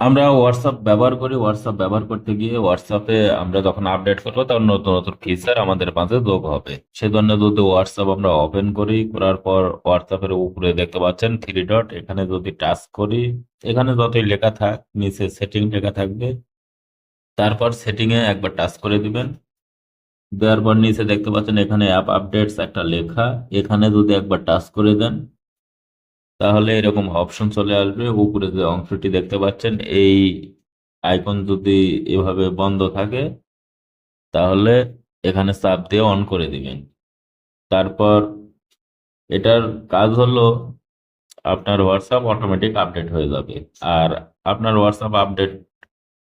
আমরা হোয়াটসঅ্যাপ ব্যবহার করি হোয়াটসঅ্যাপ ব্যবহার করতে গিয়ে হোয়াটসঅ্যাপে আমরা যখন আপডেট করব তখন নতুন নতুন ফিচার আমাদের মাঝে যোগ হবে। সেজন্য যদি হোয়াটসঅ্যাপ আমরা ওপেন করি, করার পর হোয়াটসঅ্যাপের উপরে দেখতে পাচ্ছেন থ্রি ডট এখানে যদি টাচ করি, এখানে যতই লেখা থাক, নিচে সেটিং লেখা থাকবে, তারপর সেটিং এ একবার টাচ করে দিবেন। দেওয়ার পর নিচে দেখতে পাচ্ছেন এখানে অ্যাপ আপডেটস একটা লেখা, এখানে যদি একবার টাচ করে দেন তাহলে এরকম অপশন চলে আসবে। উপরে যে অংশটি দেখতে পাচ্ছেন, এই আইকন যদি এভাবে বন্ধ থাকে, তাহলে এখানে চাপ দিয়ে অন করে দিবেন। তারপর এটার কাজ হলো, আপনার হোয়াটসঅ্যাপ অটোমেটিক আপডেট হয়ে যাবে। আর আপনার হোয়াটসঅ্যাপ আপডেট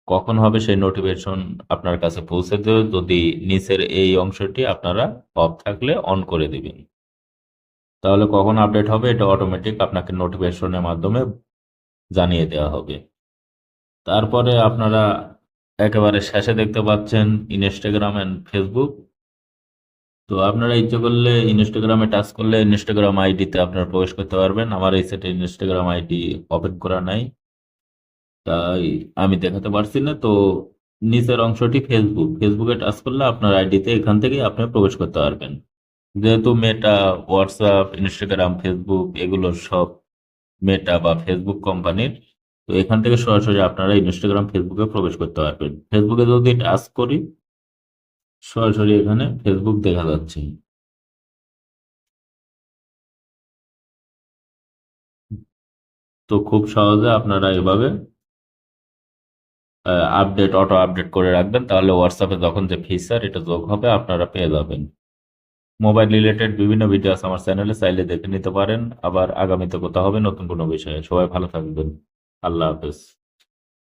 কখন হবে সেই নোটিফিকেশন আপনার কাছে পৌঁছে দেবে। যদি নিচের এই অংশটি আপনারা অফ থাকলে অন করে দিবেন। তাহলে কখন আপডেট হবে এটা অটোমেটিক আপনাকে নোটিফিকেশনের মাধ্যমে জানিয়ে দেওয়া হবে। তারপরে আপনারা একেবারে শেষে দেখতে পাচ্ছেন ইনস্টাগ্রাম অ্যান্ড ফেসবুক তো আপনারা ইচ্ছে করলে ইনস্টাগ্রামে টাচ করলে ইনস্টাগ্রাম আইডিতে আপনারা প্রবেশ করতে পারবেন। আমার এই সেটে ইনস্টাগ্রাম আইডি ওপেন করা নাই। তাই আমি দেখাতে পারছি না। তো নিচের অংশটি ফেসবুক ফেসবুকে টাচ করলে আপনার আইডিতে এখান থেকে আপনি প্রবেশ করতে পারবেন। যেহেতু মেটা হোয়াটসঅ্যাপ ইনস্টাগ্রাম ফেসবুক এগুলো সব মেটা বা ফেসবুক কোম্পানির তো এখান থেকে সরাসরি আপনারা ইনস্টাগ্রাম ফেসবুকে প্রবেশ করতে পারবেন। ফেসবুকে যদি টাচ করি, সরাসরি এখানে ফেসবুক দেখা যাচ্ছে। তো খুব সহজে আপনারা এভাবে আপডেট অটো আপডেট করে রাখবেন, তাহলে হোয়াটসঅ্যাপে যখন যে ফিচার এটা যোগ হবে, আপনারা পেয়ে যাবেন। মোবাইল রিলেটেড বিভিন্ন ভিডিও আছে আমার চ্যানেলে, চাইলে দেখে নিতে পারেন। আবার আগামীতে কথা হবে নতুন কোনো বিষয়ে। সবাই ভালো থাকবেন। আল্লাহ হাফেজ।